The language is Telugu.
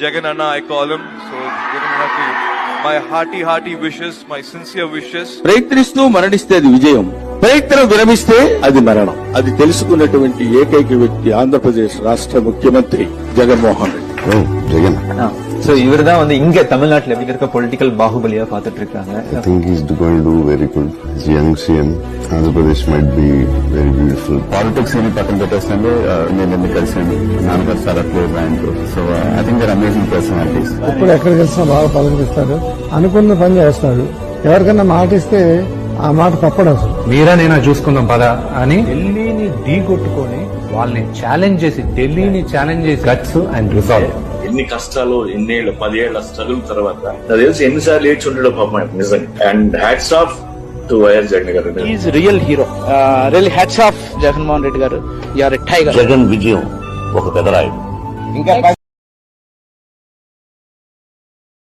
Jagan I call him. So, my my hearty, hearty wishes, my sincere wishes. ప్రయత్నిస్తూ మరణిస్తే అది విజయం ప్రయత్నం విరమిస్తే అది మరణం అది తెలుసుకున్నటువంటి ఏకైక వ్యక్తి ఆంధ్రప్రదేశ్ రాష్ట్ర ముఖ్యమంత్రి జగన్మోహన్ రెడ్డి ஜெகன் சோ இவர் தான் வந்து இங்க தமிழ்நாட்டுல எப்படி இருக்க பொலிட்டிக்கல் பாகுபலியா பாத்துட்டு இருக்காங்க I think he's going to do very good. He's young CM. Andhra Pradesh might be very beautiful. Politics అని పక్కన పెట్టేస్తుంటే నేను ఎందుకు కలిసాను నాన్నగారు చాలా క్లోజ్ ఆయనతో so I think they're amazing personalities ఎప్పుడు ఎక్కడికి వచ్చినా బాగా పలకరిస్తాడు అనుకున్న పని చేస్తాడు ఎవరికైనా మాట ఇస్తే ఆ మాట తప్పడు అసలు. మీరా నేనా చూసుకుందాం పద అని ఢిల్లీని ఢీ కొట్టుకొని వాళ్ళని ఛాలెంజ్ చేసి ఢిల్లీని ఛాలెంజ్ చేసి గట్స్ అండ్ రిజాల్వ్. ఎన్ని కష్టాలు ఎన్నేళ్ళు పదేళ్ళ స్ట్రగుల్ తర్వాత. నాకు తెలిసి ఎన్నిసార్లు ఏడ్చి ఉంటాడో పాపం నిజంగా. And hats off to YS Jagan garu. Is real hero real hats off Jaganmohan Reddy garu. You are tiger Jagan విజయం ఒక పెదరాయుడు ఇంకా